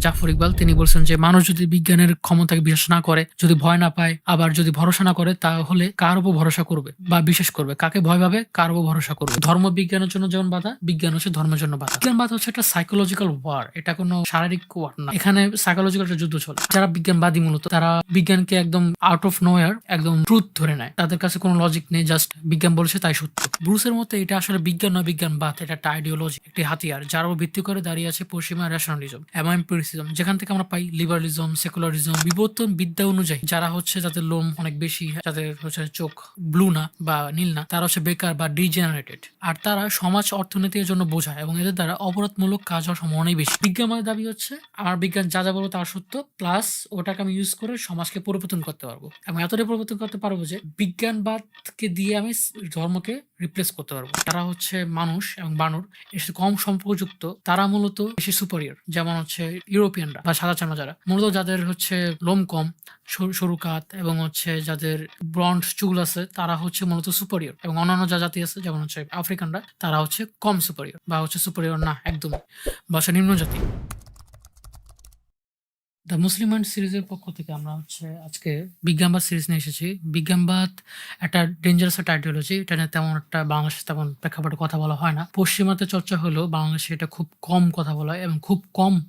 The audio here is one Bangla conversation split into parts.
জাফর ইকবাল, তিনি বলছেন যে, মানুষ যদি বিজ্ঞানের ক্ষমতাকে বিশ্বাস না করে, যদি ভয় না পায়, আবার যদি ভরসা না করে, তাহলে কার উপর ভরসা করবে? বা বিশ্বাস করবে? কাকে ভয় পাবে? কার উপর ভরসা করবে? ধর্ম বিজ্ঞানের জন্য যেমন বাধা, বিজ্ঞান হচ্ছে ধর্মের জন্য বাধা। বিজ্ঞান বাধা হচ্ছে একটা সাইকোলজিক্যাল ওয়ার এটা কোনো শারীরিক ওয়ার না। এখানে সাইকোলজিক্যাল একটা যুদ্ধ চলে। যারা বিজ্ঞানবাদী মূলত, তারা বিজ্ঞানকে একদম আউট অফ নোয়ার একদম ট্রুথ ধরে নেয়। তাদের কাছে কোনো লজিক নেই জাস্ট বিজ্ঞান বলছে তাই সত্য। ব্রুসের মতে, এটা আসলে বিজ্ঞান নয় বিজ্ঞান বাদ এটা একটা আইডিওলজি একটি হাতিয়ার, যার উপর ভিত্তি করে দাঁড়িয়ে আছে পশ্চিমা রেশনালিজম এবং এম্পিরিসিজম যেখান থেকে আমরা পাই লিবারালিজম সেকুলারিজম বিবর্তন বিদ্যা অনুযায়ী, যারা হচ্ছে যাদের লোম অনেক বেশি, যাদের হচ্ছে চোখ ব্লু না বা নীল না, তারা হচ্ছে বেকার বা ডিজেনারেটেড আর তারা সমাজ অর্থনীতির জন্য বোঝায় এবং এদের দ্বারা অপরাধমূলক কাজ হওয়ার অনেক বেশি। বিজ্ঞান আমাদের দাবি হচ্ছে, আমার বিজ্ঞান যা যা বলব তার সত্য প্লাস ওটাকে আমি ইউজ করে সমাজকে পরিবর্তন করতে পারব। এবং এতটাই পরিবর্তন করতে পারব যে, বিজ্ঞানবাদকে দিয়ে আমি ধর্মকে রিপ্লেস করতে পারব। তারা হচ্ছে মানুষ এবং বানর, এর কম সম্পর্কযুক্ত, তারা মূলত বেশি সুপারিয়র যেমন হচ্ছে ইউরোপিয়ানরা বা সাদা চামড়া যারা। মূলত যাদের হচ্ছে লোম কম, সরু- কাত এবং হচ্ছে যাদের ব্রন্ড চুল আছে, তারা হচ্ছে মূলত সুপারিয়র এবং অন্যান্য যা জাতি আছে, যেমন হচ্ছে আফ্রিকানরা, তারা হচ্ছে কম সুপারিয়র বা হচ্ছে সুপারিয়র না, একদমই। বা নিম্ন জাতি। দ্য মুসলিম অ্যান্ড সিরিজের পক্ষ থেকে আমরা হচ্ছে আজকে বিজ্ঞানবাদ সিরিজ নিয়ে এসেছি। বিজ্ঞানবাদ একটা ডেঞ্জারাস একটা আইডিওলজি এটা নিয়ে তেমন একটা বাংলাদেশে তেমন প্রেক্ষাপটে কথা বলা হয় না। পশ্চিমাতে চর্চা হলেও বাংলাদেশে এটা খুব কম কথা বলা হয় এবং খুব কম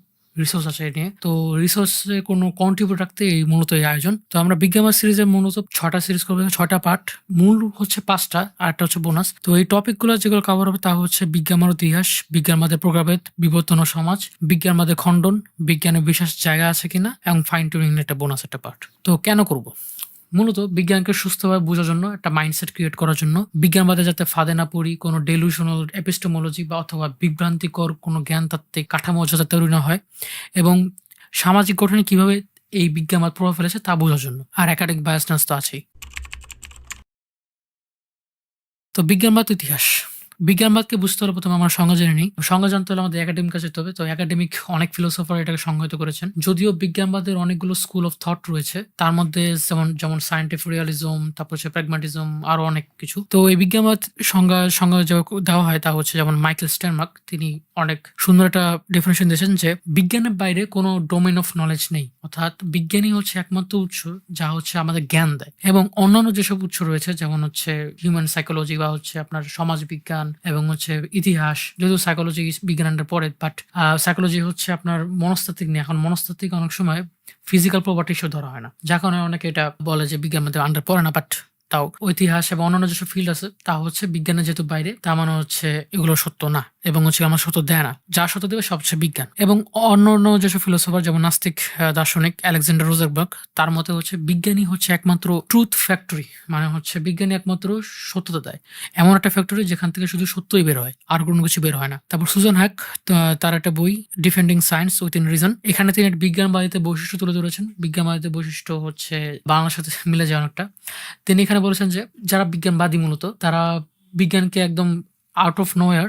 রিসোর্স আছে নিয়ে। তো রিসোর্সে কোনো কন্ট্রিবিউট রাখতে এই মূলত এই আয়োজন। তো আমরা বিজ্ঞানবাদ সিরিজের মূলত ছটা সিরিজ করব। ছটা পার্ট মূল হচ্ছে পাঁচটা আর একটা হচ্ছে বোনাস তো এই টপিকগুলো যেগুলো কভার হবে তা হচ্ছে বিজ্ঞানের ইতিহাস বিজ্ঞান মাদের প্রভাবেদ বিবর্তন ও সমাজ বিজ্ঞান মাদের খণ্ডন বিজ্ঞানের বিশেষ জায়গা আছে কিনা, এবং ফাইন টিউনিং একটা বোনাস একটা পার্ট তো কেন করব? মূলত বিজ্ঞানকে সুস্থভাবে বোঝার জন্য, একটা মাইন্ডসেট ক্রিয়েট করার জন্য, বিজ্ঞানবাদে যাতে ফাঁদে না পড়ি, কোনো ডেলিউশনাল এপিস্টোমোলজি বা অথবা বিভ্রান্তিকর কোনো জ্ঞানতাত্ত্বিক কাঠামো যাতে তৈরি না হয় এবং সামাজিক গঠনে কীভাবে এই বিজ্ঞানবাদ প্রভাব ফেলেছে তা বোঝার জন্য। আর একাডেমিক বায়াসনেস তো আছেই। তো বিজ্ঞানবাদ ইতিহাস। বিজ্ঞানবাদকে বুঝতে হলে প্রথমে আমরা সংজ্ঞা জেনে নিই। সংজ্ঞা জানতে হলে আমাদের একাডেমিক কাছে হবে। তো একাডেমিক অনেক ফিলোসফার এটাকে সংজ্ঞায়িত করেছেন। যদিও বিজ্ঞানবাদের অনেকগুলো স্কুল অফ থট রয়েছে, তার মধ্যে যেমন যেমন সায়েন্টিফিক রিয়ালিজম তারপর হচ্ছে প্র্যাগমাটিজম আরও অনেক কিছু। তো এই বিজ্ঞানবাদ সংজ্ঞা সংজ্ঞা দেওয়া হয় তা হচ্ছে যেমন মাইকেল স্ট্যানমার্ক তিনি অনেক সুন্দর একটা ডেফিনেশন দিয়েছেন যে বিজ্ঞানের বাইরে কোনো ডোমেন অফ নলেজ নেই। অর্থাৎ বিজ্ঞানই হচ্ছে একমাত্র উৎস যা হচ্ছে আমাদের জ্ঞান দেয়। এবং অন্যান্য যেসব উৎস রয়েছে, যেমন হচ্ছে হিউম্যান সাইকোলজি বা হচ্ছে আপনার সমাজ বিজ্ঞান এবং হচ্ছে ইতিহাস, যেহেতু সাইকোলজি বিজ্ঞানটা পড়ে বাট সাইকোলজি হচ্ছে আপনার মনস্তাত্ত্বিক নিয়ে। এখন মনস্তাত্ত্বিক অনেক সময় ফিজিক্যাল প্রপার্টিসও ধরা হয় না। যার কারণে অনেকে এটা বলে যে বিজ্ঞান মধ্যে আন্ডার পড়ে না বাট তাও ইতিহাস এবং অন্যান্য যেসব ফিল্ড আছে, তা হচ্ছে বিজ্ঞানের যেহেতু বাইরে, তা মানে হচ্ছে এগুলো সত্য না এবং হচ্ছে আমার সত্য দেয় না। যা সত্য দেবে সবচেয়ে বিজ্ঞান। এবং অন্য অন্য যেসব ফিলোসফার যেমন নাস্তিক দার্শনিক, আলেকজান্ডার রোজারবার্গ, তার মতে হচ্ছে বিজ্ঞানী হচ্ছে একমাত্র ট্রুথ ফ্যাক্টরি মানে হচ্ছে বিজ্ঞানী একমাত্র সত্যতা দেয়। এমন একটা ফ্যাক্টরি যেখান থেকে শুধু সত্যই বের হয়, আর কোনো কিছু বের হয় না। তারপর সুজন হ্যাক তার একটা বই defending science within reason এখানে তিনি বিজ্ঞানবাদীতে বৈশিষ্ট্য তুলে ধরেছেন। বিজ্ঞানবাদীতে বৈশিষ্ট্য হচ্ছে বাংলার সাথে মিলে যায় অনেকটা তিনি এখানে বলেছেন যে যারা বিজ্ঞানবাদী মূলত, তারা বিজ্ঞানকে একদম আউট অফ নোয়ার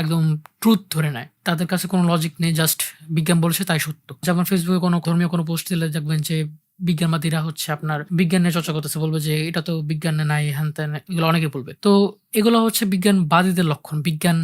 একদম ট্রুথ ধরে নেয়। তাদের কাছে কোনো লজিক নেই জাস্ট বিজ্ঞান বলেছে তাই সত্য। যেমন ফেসবুকে কোনো ধর্মীয় কোনো পোস্ট দিলে দেখবেন যে বিজ্ঞানবাদীরা হচ্ছে আপনার বিজ্ঞান নিয়ে চর্চা করতেছে, বলবে যে এটা তো বিজ্ঞানে নাই, হ্যান ত্যান, এগুলো অনেকে বলবে। তো এগুলো হচ্ছে বিজ্ঞানবাদীদের লক্ষণ, বিজ্ঞান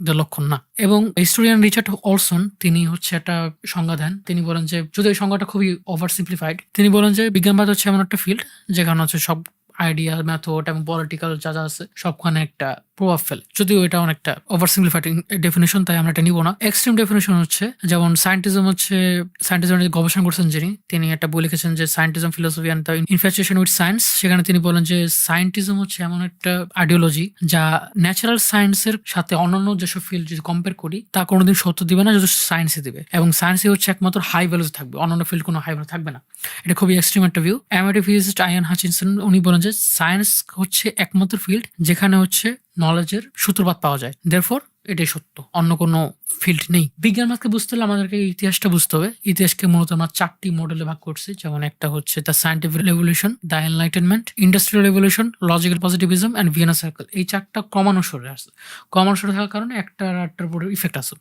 মনস্কদের লক্ষণ না। এবং হিস্টোরিয়ান রিচার্ড অলসন তিনি হচ্ছে একটা সংজ্ঞা দেন। তিনি বলেন যে যদি ওই সংজ্ঞাটা খুবই ওভার সিম্পলিফাইড তিনি বলেন যে বিজ্ঞানবাদ হচ্ছে এমন একটা ফিল্ড যেখানে হচ্ছে সব আইডিয়া মেথড এবং পলিটিক্যাল যা যা আছে, সবখানে একটা প্রভাব ফেলে। যদিও এটা অনেকটা ওভার সিম্পলিফাইড ডেফিনেশন তাই আমরা এটা নিব না। এক্সট্রিম ডেফিনেশন হচ্ছে, যেমন সায়েন্টিজম হচ্ছে সায়েন্টিজম গবেষণা করছেন যিনি, তিনি একটা বই লিখেছেন যে scientism philosophy and the infatuation with science সেখানে তিনি বলেন যে সায়েন্টিজম হচ্ছে এমন একটা আইডিওলজি যা ন্যাচারাল সায়েন্সের সাথে অন্যান্য যেসব ফিল্ড যদি কম্পেয়ার করি, তা কোনোদিন সত্য দিবে না যদি সায়েন্সে দিবে। এবং সায়েন্সে হচ্ছে একমাত্র হাই ভ্যালুজ থাকবে, অন্যান্য ফিল্ড কোনো হাই ভ্যালু থাকবে না। এটা খুবই এক্সট্রিম একটা view MIT physicist Ian Hutchinson উনি বলেন যে সায়েন্স হচ্ছে একমাত্র ফিল্ড যেখানে হচ্ছে নলেজের সূত্রপাত পাওয়া যায়। দেরফর এটাই সত্য। অন্য কোনো ফিল্ড নেই। বিজ্ঞান মাত্রকে বুঝতে হলে আমাদেরকে ইতিহাসটা বুঝতে হবে। ইতিহাসকে মূলত আমরা চারটি মডেলে ভাগ করছি। যেমন একটা হচ্ছে the scientific revolution the enlightenment industrial revolution logical positivism and Vienna circle এই চারটা ক্রমানুসারে আছে ক্রমানুসারে থাকার কারণে একটা আর একটার উপরে ইফেক্ট আছে।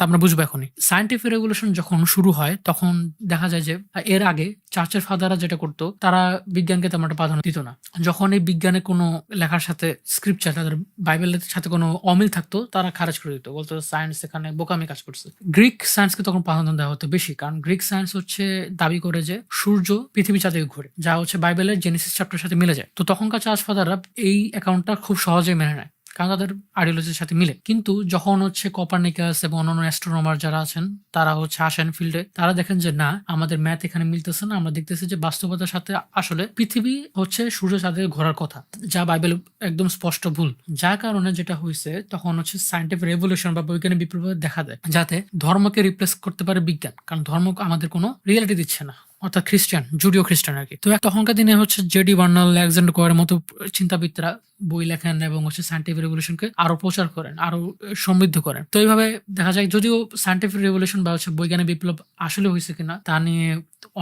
তা আমরা বুঝব এখনই। সায়েন্টিফিক রেগুলেশন যখন শুরু হয়, তখন দেখা যায় যে, এর আগে চার্চের ফাদাররা যেটা করতো, তারা বিজ্ঞানকে তেমন একটা প্রাধান্য দিত না। যখন এই বিজ্ঞানে কোনো লেখার সাথে স্ক্রিপচার তাদের বাইবেলের সাথে কোনো অমিল থাকতো, তারা খারাজ করে দিত। বলতো সায়েন্স এখানে বোকামি কাজ করছে। গ্রিক সায়েন্সকে তখন প্রাধান্য দেওয়া হতো বেশি, কারণ গ্রিক সায়েন্স হচ্ছে দাবি করে যে, সূর্য পৃথিবী চাঁদে ঘুরে, যা হচ্ছে বাইবেলের জেনেসিস চ্যাপ্টার সাথে মিলে যায়। তো তখনকার চার্চ ফাদাররা এই অ্যাকাউন্টটা খুব সহজেই মেনে নেয়। কারণ তাদের আইডিওলজির সাথে মিলে। কিন্তু যখন হচ্ছে কপারনিকাস এবং অন্যান্য অ্যাস্ট্রোনমার যারা আছেন, তারা হচ্ছে আসেন ফিল্ডে তারা দেখেন যে, না, আমাদের ম্যাথ এখানে মিলতেছে না। আমরা দেখতেছি যে, বাস্তবতার সাথে আসলে পৃথিবী হচ্ছে সূর্য সাথে ঘোরার কথা। যা বাইবেল একদম স্পষ্ট ভুল। যার কারণে যেটা হয়েছে, তখন হচ্ছে সায়েন্টিফিক রেভলিউশন বা বৈজ্ঞানিক বিপ্লব দেখা দেয়। যাতে ধর্মকে রিপ্লেস করতে পারে বিজ্ঞান। কারণ ধর্ম আমাদের কোনো রিয়েলিটি দিচ্ছে না। অর্থাৎ খ্রিস্টান জুডিও খ্রিস্টান আর কি। তো তখনকার দিনে হচ্ছে জেডি বার্নাল অ্যালেকজান্ডার কোয়ারের মতো চিন্তাবিদরা বই লেখেন এবং হচ্ছে সায়েন্টিফিক রেভলিউশনকে আরও প্রচার করেন, আরও সমৃদ্ধ করেন। তো এইভাবে দেখা যায়, যদিও সায়েন্টিফিক রেভলিউশন বা হচ্ছে বৈজ্ঞানিক বিপ্লব আসলে হয়েছে কিনা তা নিয়ে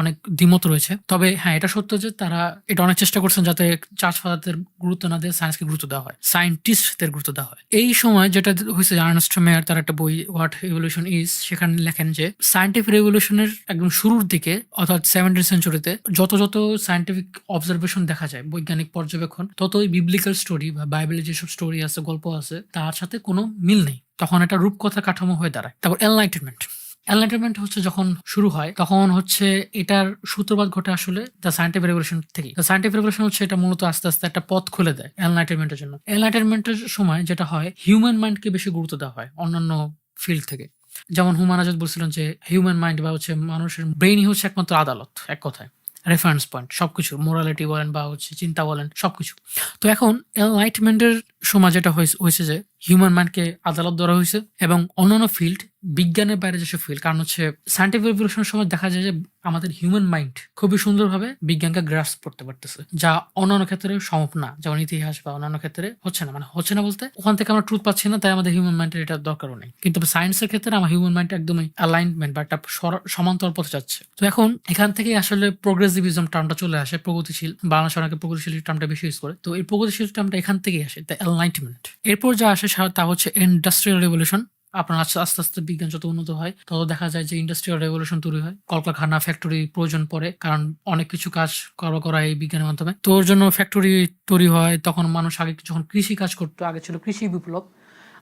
অনেক দ্বিমত রয়েছে। তবে হ্যাঁ এটা সত্য যে তারা এটা অনেক চেষ্টা করছেন যাতে চার্চ ফাদারদের গুরুত্ব না দিয়ে সায়েন্সকে গুরুত্ব দেওয়া হয় সায়েন্টিস্টদের গুরুত্ব দেওয়া হয়। এই সময় যেটা হয়েছে আর্নেস্ট মেয়ার তার একটা বই হোয়াট রেভলিউশন ইজ সেখানে লেখেন যে সায়েন্টিফিক রেভলিউশনের একদম শুরুর দিকে, অর্থাৎ সেভেন্টিন সেঞ্চুরিতে যত যত সায়েন্টিফিক অবজারভেশন দেখা যায়, বৈজ্ঞানিক পর্যবেক্ষণ, ততই বিবলিক্যাল স্টোরি বা বাইবেলের যেসব স্টোরি আছে, গল্প আছে, তার সাথে কোনো মিল নেই। তখন একটা রূপকথা কাঠামো হয়ে দাঁড়ায়। তারপর এনলাইটেনমেন্ট এনলাইটেনমেন্ট হচ্ছে যখন শুরু হয়, তখন হচ্ছে এটার সূত্রপাত ঘটে আসলে দ্য সায়েন্টিফিক রেভলিউশন থেকে দ্য সায়েন্টিফিক রেভলিউশন হচ্ছে এটা মূলত আস্তে আস্তে একটা পথ খুলে দেয় এনলাইটেনমেন্টের জন্য। এনলাইটেনমেন্টের সময় যেটা হয় হিউম্যান মাইন্ডকে বেশি গুরুত্ব দেওয়া হয় অন্যান্য ফিল্ড থেকে। যেমন হুমান আজাদ বলছিলেন যে হিউম্যান মাইন্ড বা হচ্ছে মানুষের ব্রেইনই হচ্ছে একমাত্র আদালত, এক কথায়। রেফারেন্স পয়েন্ট সবকিছু মোরালিটি বলেন বা হচ্ছে চিন্তা বলেন, সবকিছু। তো এখন এনলাইটমেন্টের সময় যেটা হয়েছে- যে হিউম্যান মাইন্ডকে আদালত ধরা হয়েছে এবং অন্যান্য ফিল্ড বিজ্ঞানের বাইরে যেসব ফিল্ড কারণ হচ্ছে সায়েন্টিফিক রেভলিউশনের সময় দেখা যায় যে আমাদের হিউম্যান মাইন্ড খুবই সুন্দরভাবে বিজ্ঞানকে গ্রাস করতে পারতেছে, যা অন্যান্য ক্ষেত্রে সম্ভব না। যেমন ইতিহাস বা অন্যান্য ক্ষেত্রে হচ্ছে না মানে হচ্ছে না বলতে ওখান থেকে আমরা ট্রুথ পাচ্ছি না, তাই আমাদের হিউম্যান মাইন্ডের এটা দরকারও নেই। কিন্তু সায়েন্সের ক্ষেত্রে আমার হিউম্যান মাইন্ড একদমই অ্যালাইনমেন্ট বা একটা সমান্তর পথে যাচ্ছে। তো এখন এখান থেকেই আসলে প্রোগ্রেসিভিজম টার্মটা চলে আসে, প্রগতিশীল, বাংলা অনেকে প্রগতিশীল টার্মটা বেশি ইউজ করে। তো এই প্রগতিশীল টার্মটা এখান থেকেই আসে। দ্য এনলাইটমেন্ট এরপর যা আসে তা হচ্ছে ইন্ডাস্ট্রিয়াল রেভলিউশন আপনার আস্তে আস্তে আস্তে বিজ্ঞান যত উন্নত হয়, তত দেখা যায় যে ইন্ডাস্ট্রিয়াল রেভলিউশন তৈরি হয়। কলকারখানা ফ্যাক্টরি প্রয়োজন পড়ে, কারণ অনেক কিছু কাজ করা করা এই বিজ্ঞানের মাধ্যমে। তোর জন্য ফ্যাক্টরি তৈরি হয়, তখন মানুষ আগে যখন কৃষি কাজ করতো, আগে ছিল কৃষি বিপ্লব।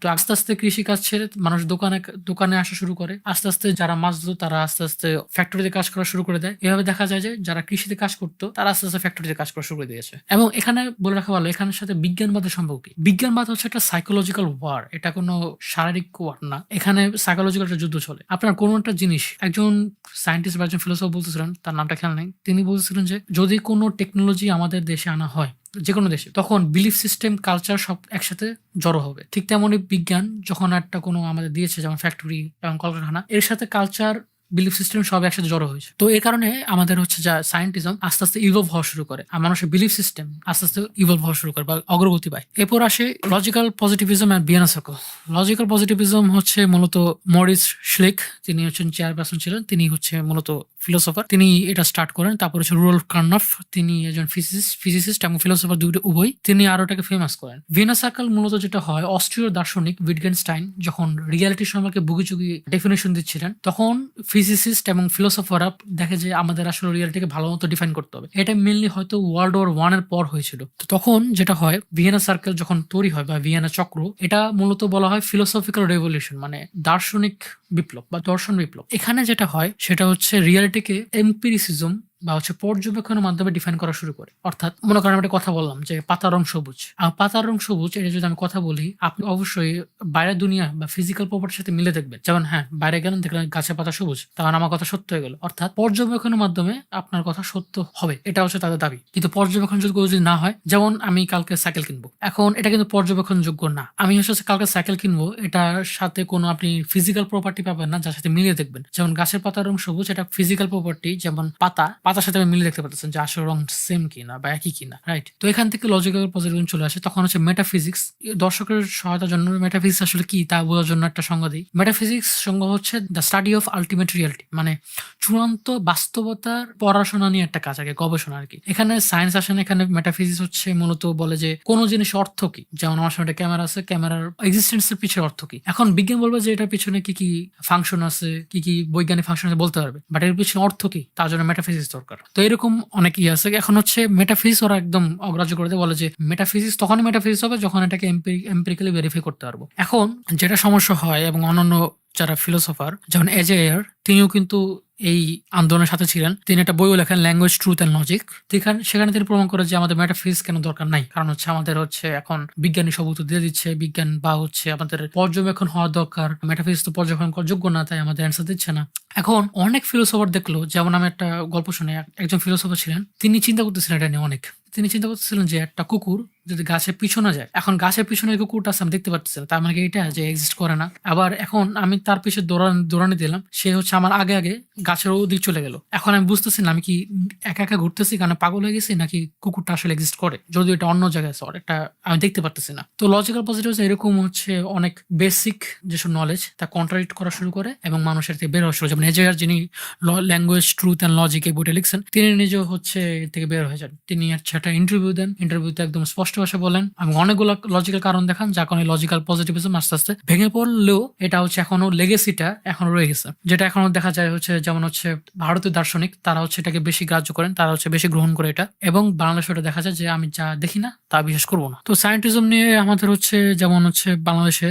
তো আস্তে আস্তে কৃষি কাজ ছেড়ে মানুষ দোকানে দোকানে আসা শুরু করে। আস্তে আস্তে যারা মাছ ধরতো, তারা আস্তে আস্তে ফ্যাক্টরিতে কাজ করা শুরু করে দেয়। এভাবে দেখা যায় যে যারা কৃষিতে কাজ করতো, তারা আস্তে আস্তে ফ্যাক্টরিতে কাজ করা শুরু করে দিয়েছে। এবং এখানে বলে রাখা ভালো এখানের সাথে বিজ্ঞানবাদের সম্পর্ক কি? বিজ্ঞানবাদ হচ্ছে একটা সাইকোলজিক্যাল ওয়ার এটা কোনো শারীরিক ওয়ার না। এখানে সাইকোলজিক্যাল একটা যুদ্ধ চলে। আপনার কোনো একটা জিনিস, একজন সায়েন্টিস্ট বা একজন ফিলোসফ বলতেছিলেন, তার নামটা খেয়াল নেই, তিনি বলতেছিলেন যে যদি কোনো টেকনোলজি আমাদের দেশে আনা হয় যে কোনো দেশে, তখন বিলিফ সিস্টেম কালচার সব একসাথে জড়ো হবে। ঠিক তেমনই বিজ্ঞান, যখন একটা কোনো আমাদের দিয়েছে, যেমন ফ্যাক্টরি এবং কলকারখানা, এর সাথে কালচার বিলিফ সিস্টেম সব একসাথে জড়ো হয়েছে। তো এই কারণে আমাদের হচ্ছে যা সায়েন্টিজম আস্তে আস্তে ইভলভ হওয়া শুরু করে আর মানুষের বিলিফ সিস্টেম আস্তে আস্তে ইভলভ হওয়া শুরু করে বা অগ্রগতি পায়। এরপর আসে logical positivism and Vienna circle logical positivism হচ্ছে মূলত মরিস শ্লেক, তিনি হচ্ছেন চেয়ারপারসন ছিলেন, তিনি হচ্ছে মূলত ফিলোসফার তিনি এটা স্টার্ট করেন, তারপর হচ্ছে রুরাল কার্নফ, তিনি একজন ফিজিসিস্ট ফিজিসিস্ট এবং ফিলোসফার দুটো উভয়। তিনি আরও এটাকে ফেমাস করেন। ভিনা সার্কেল মূলত যেটা হয়, অস্ট্রিয় দার্শনিক উইটগেনস্টাইন যখন রিয়ালিটি সম্পর্কে বুগিচুগি ডেফিনেশন দিচ্ছিলেন, তখন ফিজিসিস্ট এবং ফিলোসফাররা দেখে যে আমাদের আসলে রিয়ালিটিকে ভালো মতো ডিফাইন করতে হবে। এটা মেনলি হয়তো ওয়ার্ল্ড ওয়ার ওয়ানের পর হয়েছিল। তো তখন যেটা হয় ভিয়েনা সার্কেল যখন তৈরি হয় বা ভিয়েনা চক্র, এটা মূলত বলা হয় ফিলোসফিক্যাল রেভলিউশন মানে দার্শনিক বিপ্লব বা দর্শন বিপ্লব। এখানে যেটা হয়, সেটা হচ্ছে রিয়ালিটিকে এম্পিরিসিজম বা হচ্ছে পর্যবেক্ষণের মাধ্যমে ডিফাইন করা শুরু করে। অর্থাৎ মনে করেন আমি একটা কথা বললাম যে পাতার রং সবুজ। আর পাতার রং সবুজ, এটা যদি আমি কথা বলি, আপনি অবশ্যই বাইরের দুনিয়া বা ফিজিক্যাল প্রপার্টির সাথে মিলে দেখবেন। যেমন হ্যাঁ বাইরে গেলেন, দেখলেন গাছের পাতা সবুজ, তখন আমার কথা সত্য হয়ে গেল। অর্থাৎ পর্যবেক্ষণের মাধ্যমে আপনার কথা সত্য হবে, এটা হচ্ছে তাদের দাবি। কিন্তু পর্যবেক্ষণ যোগ্য যদি না হয়, যেমন আমি কালকে সাইকেল কিনবো। এখন এটা কিন্তু পর্যবেক্ষণ যোগ্য না। আমি হচ্ছে কালকে সাইকেল কিনবো, এটার সাথে কোনো আপনি ফিজিক্যাল প্রপার্টি পাবেন না, যার সাথে মিলিয়ে দেখবেন। যেমন গাছের পাতার রং সবুজ, এটা ফিজিক্যাল প্রপার্টি যেমন পাতা পাতার সাথে মিলে দেখতে পারতেছেন যে আসলে রং সেম কিনা বা একই কিনা রাইট তো এখান থেকে লজিক্যাল পজিটিভ চলে আসে। তখন হচ্ছে মেটাফিজিক্স দর্শকের সহায়তার জন্য মেটাফিজিক্স আসলে কি তা বোঝার জন্য একটা সংজ্ঞা দিই। মেটাফিজিক্স সংজ্ঞা হচ্ছে the study of ultimate reality মানে চূড়ান্ত বাস্তবতার পড়াশোনা নিয়ে একটা কাজ, আগে গবেষণা আর কি। এখানে সায়েন্স আসে না, এখানে মেটাফিজিক্স হচ্ছে মূলত বলে যে কোনো জিনিস অর্থ কি? যেমন আমার সামনে ক্যামেরা আছে ক্যামেরার এক্সিস্টেন্সের পিছনে অর্থ কি? এখন বিজ্ঞান বলবে যে এটার পিছনে কি কি ফাংশন আছে, কি কি বৈজ্ঞানিক ফাংশন আছে বলতে পারবে বাট এর পিছনে অর্থ কি? তার জন্য মেটাফিজিক্স দরকার। তো এরকম অনেক ইয়ে আছে। এখন হচ্ছে মেটাফিজিক্স ওরা একদম অগ্রাহ্য করে দেয় বলে যে মেটাফিজিক্স তখনই মেটাফিজিক্স হবে যখন এটাকে এম্পিরিক্যালি ভেরিফাই করতে পারব। এখন যেটা সমস্যা হয় এবং অন্যান্য যারা ফিলোসফার যেমন এজেয়ার তিনিও কিন্তু এই আন্দোলনের সাথে ছিলেন। তিনি একটা বইও লেখেন ল্যাঙ্গুয়েজ ট্রুথ অ্যান্ড লজিক সেখানে সেখানে তিনি প্রমাণ করে যে আমাদের মেটাফিজিক্স কেন দরকার নাই। কারণ হচ্ছে আমাদের হচ্ছে এখন বিজ্ঞানী সব উত্তর দিয়ে দিচ্ছে, বিজ্ঞান বা হচ্ছে আমাদের পর্যবেক্ষণ হওয়া দরকার। মেটাফিজিক্স তো পর্যবেক্ষণ করার যোগ্য না, তাই আমাদের অ্যান্সার দিচ্ছে না। এখন অনেক ফিলোসফার দেখল, যেমন আমি একটা গল্প শুনে একজন ফিলোসফার ছিলেন, তিনি চিন্তা করতেছিলেন এটা নিয়ে অনেক। তিনি চিন্তা করতেছিলেন যে একটা কুকুর যদি গাছের পিছনে যায়, এখন গাছের পিছনে কুকুরটা আমি দেখতে পাচ্ছি তার মানে এটা যে এক্সিস্ট করে না? আবার এখন আমি তার পিছনে দৌড়ান দৌড়ানি দিলাম, সে হচ্ছে আমার আগে আগে গাছের ওদিক চলে গেল। এখন আমি বুঝতেছি না, আমি কি একা একা ঘুরতেছি কারণ পাগল হয়ে গেছি, নাকি কুকুরটা আসলে এক্সিস্ট করে? যদিও এটা অন্য জায়গায় আছে এটা আমি দেখতে পারতেছি না। তো লজিক্যাল পজিটিভ এরকম হচ্ছে অনেক বেসিক যেসব নলেজ তা কন্ট্রাডিক্ট করা শুরু করে এবং মানুষের থেকে বের হওয়া শুরু। যেমন এজেয়ার যিনি ল্যাঙ্গুয়েজ ট্রুথ অ্যান্ড লজিক এই বইটা লিখছেন, তিনি নিজেও হচ্ছে থেকে বের হয়ে যান। তিনি হচ্ছে একটা ইন্টারভিউ দেন। ইন্টারভিউতে একদম স্পষ্ট ভাষা বলেন। এবং অনেকগুলো লজিক্যাল কারণ দেখান, যার কারণে লজিক্যাল পজিটিভিজম আস্তে আস্তে ভেঙে পড়লেও এটা হচ্ছে এখনও লেগেসিটা এখনও রয়ে গেছে। যেটা এখনও দেখা যায় হচ্ছে যেমন হচ্ছে ভারতীয় দার্শনিক, তারা হচ্ছে এটাকে বেশি গ্রাহ্য করেন, তারা হচ্ছে বেশি গ্রহণ করে এটা। এবং বাংলাদেশে এটা দেখা যায় যে আমি যা দেখি না, তা বিশ্বাস করব না। তো সায়েন্টিজম নিয়ে আমাদের হচ্ছে যেমন হচ্ছে বাংলাদেশে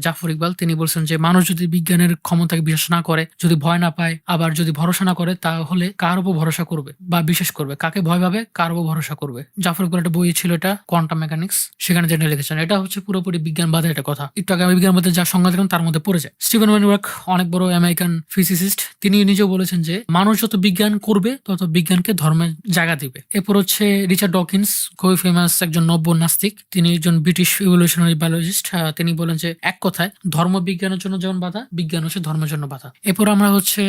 জাফর ইকবাল, তিনি বলছেন যে মানুষ যদি বিজ্ঞানের ক্ষমতাকে বিশ্বাস না করে, যদি ভয় না পায়, আবার যদি ভরসা না করে, তাহলে কার উপর ভরসা করবে বা বিশ্বাস করবে? কাকে ভয় পাবে? কার উপর ভরসা জাফর ইকবাল একটা বই ছিল এটা কোয়ান্টাম মেকানিক্স সেখানে যেটা লিখেছেন, এটা হচ্ছে পুরোপুরি বিজ্ঞানবাদের একটা কথা। একটু আগে আমি বিজ্ঞানবাদের যা সংজ্ঞা দিলাম তার মধ্যে পড়ে যায়। স্টিভেন ওয়েনওয়ার্ক অনেক বড় আমেরিকান ফিজিসিস্ট তিনি নিজেও বলেছেন যে, মানুষ যত বিজ্ঞান করবে, তত বিজ্ঞানকে ধর্মের জায়গা দিবে। এরপর হচ্ছে রিচার্ড ডকিন্স, খুবই ফেমাস একজন নব্য নাস্তিক, তিনি একজন ব্রিটিশ ইভলিউশনারি বায়োলজিস্ট তিনি বলেন যে, এক কথায়, ধর্ম বিজ্ঞানের জন্য যেমন বাধা, বিজ্ঞান হচ্ছে ধর্মের জন্য বাধা। এরপর আমরা হচ্ছে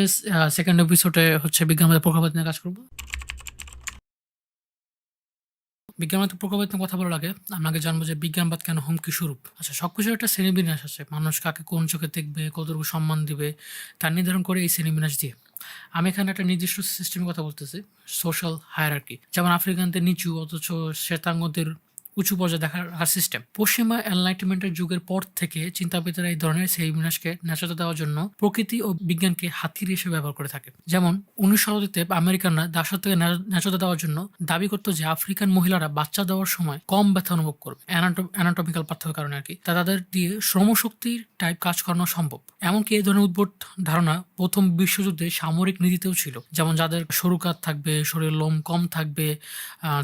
সেকেন্ড এপিসোডে হচ্ছে বিজ্ঞানবাদের প্রভাব নিয়ে কাজ করব। বিজ্ঞানবাদ প্রভাবিত কথা বলার লাগে আপনাকে জানব যে বিজ্ঞানবাদ কেন হুমকি স্বরূপ? আচ্ছা সব সবকিছু একটা শ্রেণীবিন্যাস আছে। মানুষ কাকে কোন চোখে দেখবে, কতটুকু সম্মান দিবে তার নির্ধারণ করে এই শ্রেণীবিন্যাস দিয়ে। আমি এখানে একটা নির্দিষ্ট সিস্টেমের কথা বলতেছি সোশ্যাল হায়ারার্কি যেমন আফ্রিকানদের নিচু, অথচ শ্বেতাঙ্গদের উঁচু পর্যায়ে দেখার রাখার সিস্টেম পশ্চিমা এনলাইটমেন্টের যুগের পর থেকে চিন্তাবিদরা এই ধরনের সেই বিনাশকে ন্যাচতা দেওয়ার জন্য প্রকৃতি ও বিজ্ঞানকে হাতির হিসেবে ব্যবহার করে থাকে। যেমন, উনিশ শতাব্দীতে আমেরিকানরা দাসত্বকে ন্যাচতা দেওয়ার জন্য দাবি করতো যে আফ্রিকান মহিলারা বাচ্চা দেওয়ার সময় কম ব্যথা অনুভব করবে। অ্যানাটমিক্যাল পার্থক্যের কারণে আর কি তা তাদের দিয়ে শ্রমশক্তির টাইপ কাজ করানো সম্ভব। এমনকি এই ধরনের উদ্ভট ধারণা প্রথম বিশ্বযুদ্ধে সামরিক নীতিতেও ছিল। যেমন, যাদের সরু কাত থাকবে, শরীরের লোম কম থাকবে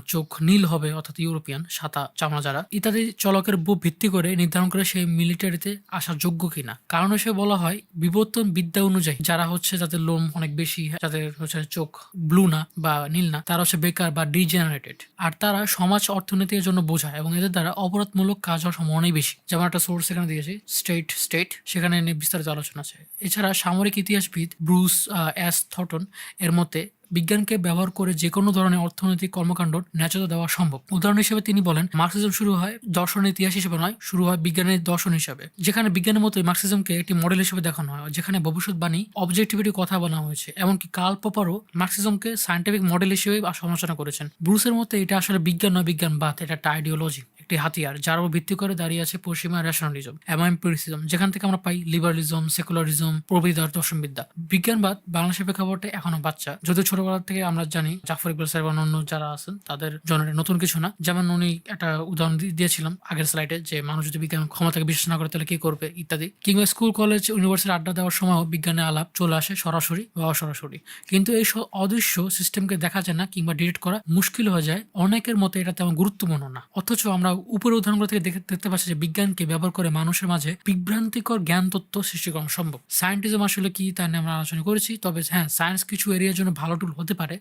চোখ নীল হবে, অর্থাৎ ইউরোপিয়ান সাদা চামড়া যারা, ইত্যাদি চলকের উপর ভিত্তি করে নির্ধারণ করে সেই মিলিটারিতে আসার যোগ্য কিনা? কারণ হিসেবে বলা হয়, বিবর্তন বিদ্যা অনুযায়ী যারা হচ্ছে যাদের লোম অনেক বেশি, যাদের হচ্ছে চোখ ব্লু না বা নীল না, তারা হচ্ছে বেকার বা ডিজেনারেটেড আর তারা সমাজ অর্থনীতির জন্য বোঝায় এবং এদের দ্বারা অপরাধমূলক কাজ হওয়ার সম্ভাবনা বেশি। যেমন একটা সোর্স এখানে দিয়েছি স্টেট স্টেট সেখানে বিস্তারিত আলোচনা আছে। এছাড়া সামরিক ইতিহাসবিদ ব্রুস অ্যাস থটন এর মতে বিজ্ঞানকে ব্যবহার করে যে কোনো ধরনের অর্থনৈতিক কর্মকাণ্ড ন্যায্যতা দেওয়া সম্ভব। উদাহরণ হিসেবে তিনি বলেন, মার্কসিজম শুরু হয় দর্শনের ইতিহাস হিসেবে নয়, শুরু হয় বিজ্ঞানের দর্শন হিসেবে। যেখানে বিজ্ঞানের মতোই মার্কসিজমকে একটি মডেল হিসেবে দেখানো হয়, যেখানে ভবিষ্যৎবাণী, অবজেক্টিভিটি কথা বলা হয়েছে, এমনকি কার্ল পপারও মার্কসিজমকে সায়েন্টিফিক মডেল হিসেবে সমালোচনা করেছেন। ব্রুসের মতে, এটা আসলে বিজ্ঞান নয় বিজ্ঞানবাদ এটা একটা আইডিওলজি একটি হাতিয়ার, যার উপর ভিত্তি করে দাঁড়িয়ে আছে পশ্চিমা রেশনালিজম এবং এম্পিরিসিজম যেখান থেকে আমরা পাই লিবারালিজম সেকুলারিজম প্রভৃতি দর্শনবিদ্যা। বিজ্ঞানবাদ বাংলাদেশের প্রেক্ষাপটে এখনও বাচ্চা, যদিও ছোটবেলা থেকে আমরা জানি জাফর ইকবাল এবং অন্য যারা আছেন, তাদের জন্য নতুন কিছু না। যেমন উনি একটা উদাহরণ দিয়েছিলাম আগের স্লাইডে যে মানুষ যদি বিজ্ঞান ক্ষমতাকে বিশ্বাস না করে তাহলে কি করবে ইত্যাদি। কিংবা স্কুল, কলেজ ইউনিভার্সিটি আড্ডা দেওয়ার সময়ও বিজ্ঞানের আলাপ চলে আসে সরাসরি বা অসরাসরি। কিন্তু এই অদৃশ্য সিস্টেমকে দেখা যায় না কিংবা ডিলিট করা মুশকিল হয়ে যায়। অনেকের মতে এটা তেমন গুরুত্বপূর্ণ না। অথচ আমরা উপরের উদাহরণগুলো থেকে দেখে- দেখতে পাচ্ছি যে বিজ্ঞানকে ব্যবহার করে মানুষের মাঝে বিভ্রান্তিকর জ্ঞান তত্ত্ব সৃষ্টি করা সম্ভব। সায়েন্টিজম আসলে কি তা নিয়ে আমরা আলোচনা করেছি, তবে হ্যাঁ সায়েন্স কিছু এরিয়ার জন্য ভালো টুল হতে পারে।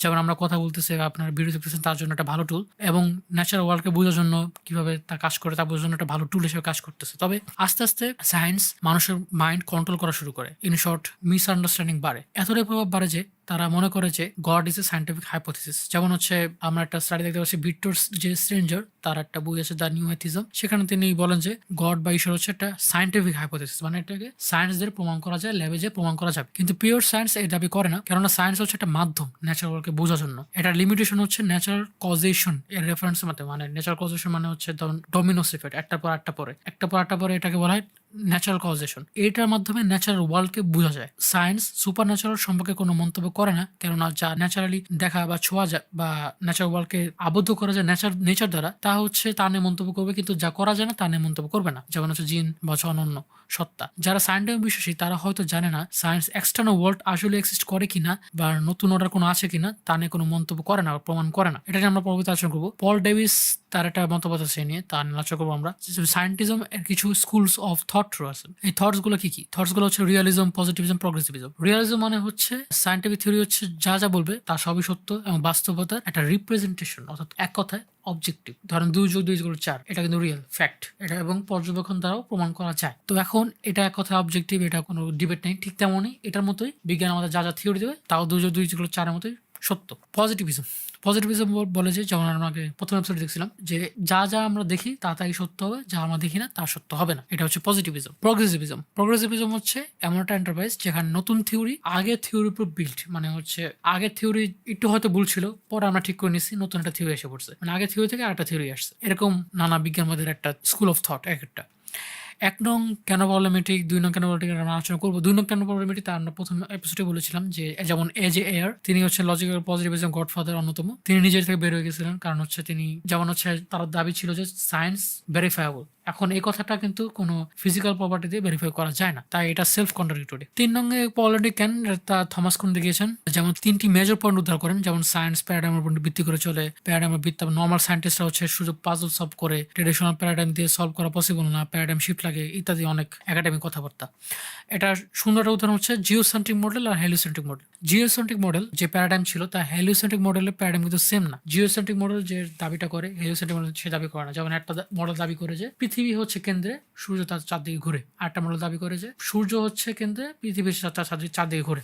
যেমন আমরা কথা বলতেছি, আপনার ভিডিও দেখতেছেন, তার জন্য একটা ভালো টুল এবং ন্যাচারাল ওয়ার্ল্ডকে বোঝার জন্য কীভাবে তা কাজ করে, তা বোঝার জন্য একটা ভালো টুল হিসেবে কাজ করতেছে। তবে আস্তে আস্তে সায়েন্স মানুষের মাইন্ড কন্ট্রোল করা শুরু করে। ইন শর্ট মিস আন্ডারস্ট্যান্ডিং বাড়ে। এতটাই প্রভাব বাড়ে যে তারা মনে করে যে God is a scientific hypothesis. যেমন হচ্ছে আমরা একটা স্টাডি দেখতে পাচ্ছি বিট্টোর যে স্ট্রেঞ্জার, তার একটা বই আছে দ্য নিউ এথিজম সেখানে তিনি বলেন যে গড বা ঈশ্বর হচ্ছে একটা সাইন্টিফিক হাইপোথিসিস মানে এটাকে সায়েন্স দিয়ে প্রমাণ করা যায়, ল্যাবে যে প্রমাণ করা যাবে। কিন্তু পিওর সায়েন্স এই দাবি করে না, কেননা সায়েন্স হচ্ছে একটা মাধ্যম ন্যাচারালকে বোঝার জন্য। এটার লিমিটেশন হচ্ছে ন্যাচারাল কজেশন এর রেফারেন্সের মধ্যে মানে ন্যাচারাল কজেশন মানে হচ্ছে ডোমিনোস ইফেক্ট একটা পর একটা পরে। একটা পর একটা পরে এটাকে বলা হয় ন্যাচারাল কজেশন এটার মাধ্যমে ন্যাচারাল ওয়ার্ল্ডকে বোঝা যায়। সায়েন্স সুপার ন্যাচারাল সম্পর্কে কোনো মন্তব্য করে না, কেননা যা ন্যাচারালি দেখা বা ছোঁয়া যায় বা ন্যাচারাল ওয়ার্ল্ডকে আবদ্ধ করা যায় ন্যাচার নেচার দ্বারা, তা হচ্ছে তা নিয়ে মন্তব্য করবে, কিন্তু যা করা যায় না তা নিয়ে মন্তব্য করবে না। যেমন হচ্ছে জিন বা অনন্য সত্তা। যারা সায়েন্টিফিক বিশ্বাসী, তারা হয়তো জানে না সায়েন্স এক্সটার্নাল ওয়ার্ল্ড আসলে এক্সিস্ট করে কিনা বা নতুন অর্ডার কোনো আছে কিনা, তা নিয়ে কোনো মন্তব্য করে না বা প্রমাণ করে না। এটা আমরা পরবর্তী আলোচনা করব। পল ডেভিস তার একটা মতবাদ আছে নিয়ে, তা নিয়ে আলোচনা করব আমরা। সায়েন্টিজম এর কিছু স্কুলস অফ থট রয়েছে এই থটসগুলো কি কি? থটসগুলো হচ্ছে রিয়ালিজম পজিটিভিজম প্রগ্রেসিভিজম রিয়ালিজম মানে হচ্ছে সায়েন্টিফিক থিওরি হচ্ছে যা যা বলবে তা সবই সত্য এবং বাস্তবতার একটা রিপ্রেজেন্টেশন অর্থাৎ এক কথায় অবজেক্টিভ ধরেন দুই যোগ দুই যোগ চার, এটা কিন্তু রিয়েল ফ্যাক্ট এটা এবং পর্যবেক্ষণ দ্বারাও প্রমাণ করা যায়। তো এখন এটা এক কথা অবজেক্টিভ এটা কোনো ডিবেট নেই, ঠিক তেমনই এটার মতোই বিজ্ঞান আমাদের যা যা থিওরি দেবে, তাও দুই যোগ দুই যোগ চারের মতোই সত্য পজিটিভিজম পজিটিভিজম বলে যে, যেমন আমরা আগে প্রথম এপিসোডে দেখছিলাম, যে যা যা আমরা দেখি, তা তাই সত্য হবে, যা আমরা দেখি না, তা সত্য হবে না। এটা হচ্ছে পজিটিভিজম প্রগ্রেসিভিজম প্রগ্রেসিভিজম হচ্ছে এমন একটা এন্টারপ্রাইজ যেখানে নতুন থিওরি আগের থিওরির উপর বিল্ড মানে হচ্ছে আগের থিওরি একটু হয়তো ভুল ছিল, পরে আমরা ঠিক করে নিচ্ছি নতুন একটা থিওরি এসে পড়ছে। মানে আগের থিওরি থেকে আরেকটা থিওরি আসছে। এরকম নানা বিজ্ঞানবাদের একটা স্কুল অফ থট এক একটা। এক নং কেন প্রবলেমেটিক দুই নং কেন প্রবলেমেটিক আমরা আলোচনা করব। দুই নং কেন প্রবলেমেটিক তার আমরা প্রথম এপিসোডে বলেছিলাম যে, যেমন এ যে এয়ার তিনি হচ্ছে লজিক্যাল পজিটিভিজম গডফাদার অন্যতম। তিনি নিজের থেকে বের হয়ে গেছিলেন, কারণ হচ্ছে তিনি, যেমন হচ্ছে তার দাবি ছিল যে সায়েন্স ভেরিফায়াবল এখন এই কথাটা কিন্তু কোনো ফিজিক্যাল প্রপার্টি দিয়ে ভেরিফাই করা যায় না। তাই এটা সেলফ কন্ট্রাডিক্টরি তিন নঙ্গে পলিটিক ক্যান তা থমাস কোন দেখিয়েছেন, যেমন তিনটি মেজর পয়েন্ট উদ্ধার করেন, যেমন সায়েন্স প্যারাডাইমের উপর ভিত্তি করে চলে প্যারাডাইমের ভিত্তি নর্মাল সায়েন্টিস্টরা হচ্ছে শুধু পাজল সলভ করে ট্রেডিশনাল প্যারাডাইম দিয়ে সলভ করা পসিবল না প্যারাডাইম শিফট লাগে, ইত্যাদি অনেক একাডেমিক কথাবার্তা। এটা সুন্দর উদাহরণ হচ্ছে জিওসেন্ট্রিক মডেল আর হেলিওসেন্ট্রিক মডেল জিওসেন্ট্রিক মডেল যে প্যারাডাইম ছিল, তা হেলিওসেন্ট্রিক মডেলের প্যারাডাইম কিন্তু সেম না। জিওসেন্ট্রিক মডেল যে দাবিটা করে হেলিওসেন্ট্রিক মডেল সে দাবি করে না। যেমন একটা মডেল দাবি করে যে পৃথিবী হচ্ছে কেন্দ্রে সূর্য তার চারদিকে ঘুরে। আরেকটা মডেল দাবি করে যে সূর্য হচ্ছে কেন্দ্রে পৃথিবী তার চারদিকে চারদিকে ঘুরে।